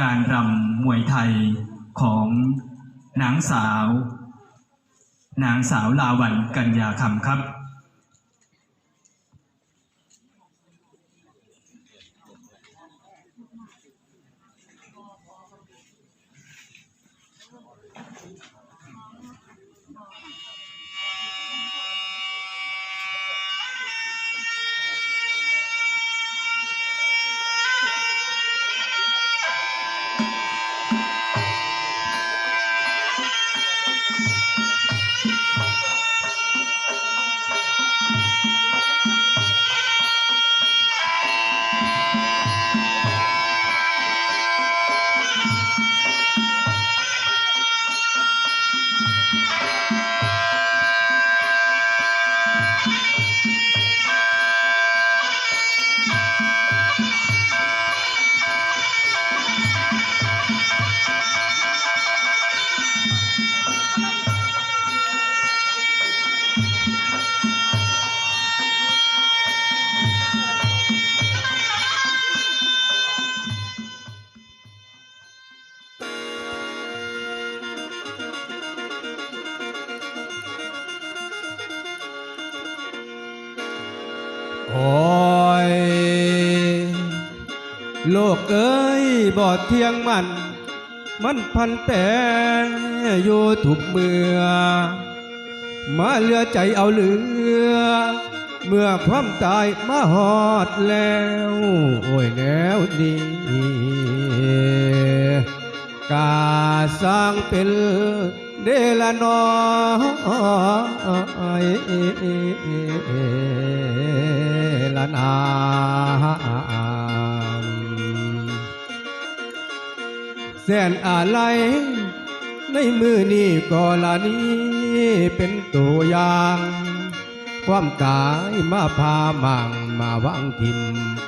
การรำมวยไทยของนางสาว นางสาวลาวันกัญญาคำครับ โลกเอ้ยบอดเที่ยงมัน มันพันแต่อยู่ทุกเมื่อ มาเลือใจเอาเหลือ เมื่อความตายมาหอดแล้ว โอ้ยแนวนี้กาสร้างเป็นเดลนอย แสนอะไรในมือนี้ก็ละนี้เป็นตัวอย่าง ความตายมาพามังมาวางทิม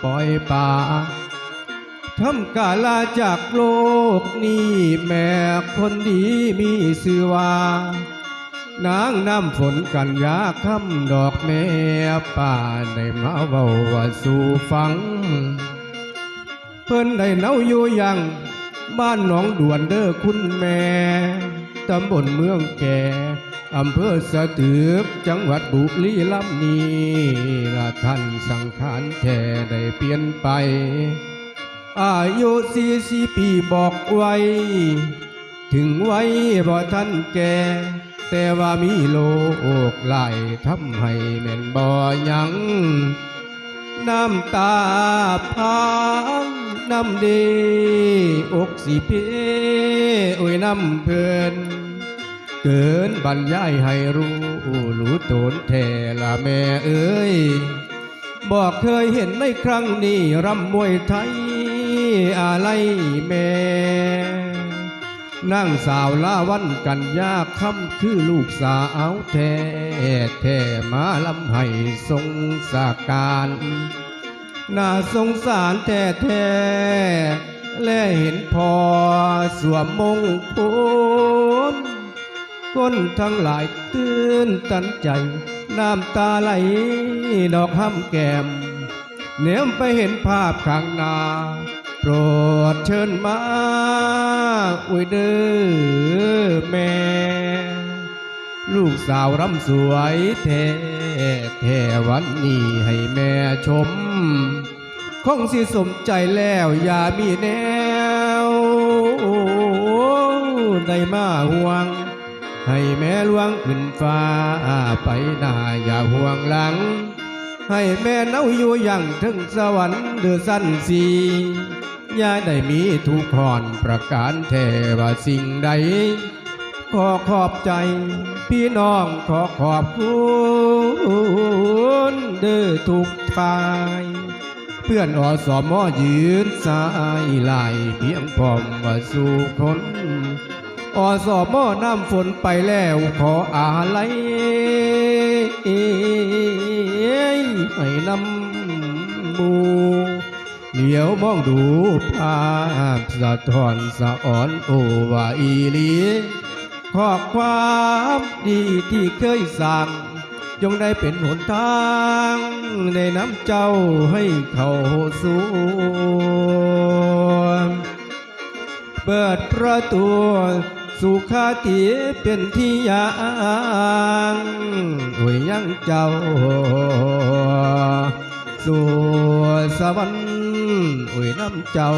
ปล่อยป่าทำกาลาจากโลกนี้แม่คนดีมีสื่อว่านางน้ำฝนกันยาคำดอกแม่ป่าได้มาเว้าว่าสู่ฟัง เพิ่นได้เนาอยู่ยัง บ้านหนองด่วนเด้อคุณแม่ ตำบลเมืองแก่อำเภอสะตืบจังหวัดบุรีรัมย์นี้ละท่านสังขารแท้ได้เปลี่ยนไป อายุสี่สี่ปีบอกไว้ ถึงไว้บ่ท่านแก่ แต่ว่ามีโลกไหลายทำให้แม่นบ่ยัง น้ำตาพังน้ำดีอกสิเพโอ้ยน้ำเพลินเกินบรรยายให้รู้รู้ตนแทละแม่เอ้ย บอกเคยเห็นในครั้งนี้รำมวยไทยอะไรแม่ นั่งสาวลาวันกันยากคำคือลูกสาวแท้แท้มาลำให้ทรงสาการน่าสงสารแท้แท้และเห็นพอสวมมงคลคนทั้งหลายตื่นตันใจ น้ำตาไหลดอกห้ำแก้มเนียมไปเห็นภาพข้างหน้า รดเชิญมาอวยเด้อแม่ ลูกสาวรำสวยแท้แท้วันนี้ให้แม่ชม คงสิสมใจแล้วอย่ามีแนว ได้มาห่วง ให้แม่ลวงขึ้นฟ้าไปหน้าอย่าห่วงหลัง ให้แม่เน่าอยู่อย่างถึงสวรรค์เดือสั้นสี ยาได้มีทุกข์หอนประการแท้ว่าสิ่งใด ขอขอบใจ พี่น้องขอขอบคุณเด้อทุกฝ่าย เพื่อนอสมอยืนสายไหลเพียงพร้อมว่าสู่คนอสมอน้ำฝนไปแล้วขออาลัยให้นำหมู เหลียวมองดูภาพสะท้อนสะอ่อนโอวาอีลีขอความดีที่เคยสั่งจงได้เป็นหนทางในน้ำเจ้าให้เขาสู่เปิดประตูสุขาติเป็นที่ยางโอ้ยยังเจ้าสู่ สวรรค์โอ้ยน้ำเจ้า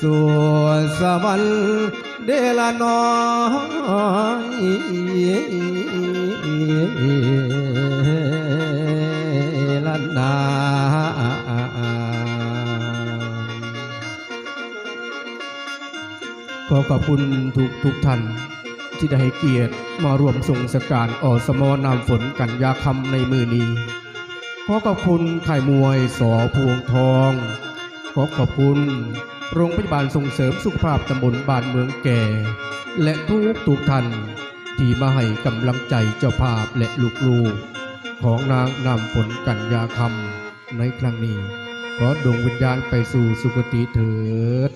สู่สวรรค์เดละน้อยละนนาขอขอบคุณทุกทุกท่านที่ได้ให้เกียรติมาร่วมส่งสการอสมอนามฝนกันยาคำในมือนี้ ขอขอบคุณข่ายมวยสอพวงทอง ขอขอบคุณ โรงพยาบาลส่งเสริมสุขภาพตำบลบ้านเมืองแก่ และทุกทุกท่านที่มาให้กำลังใจเจ้าภาพและลูกๆ ของนางนำฝนกันยาคำในครั้งนี้ ขอดวงวิญญาณไปสู่สุคติเถิด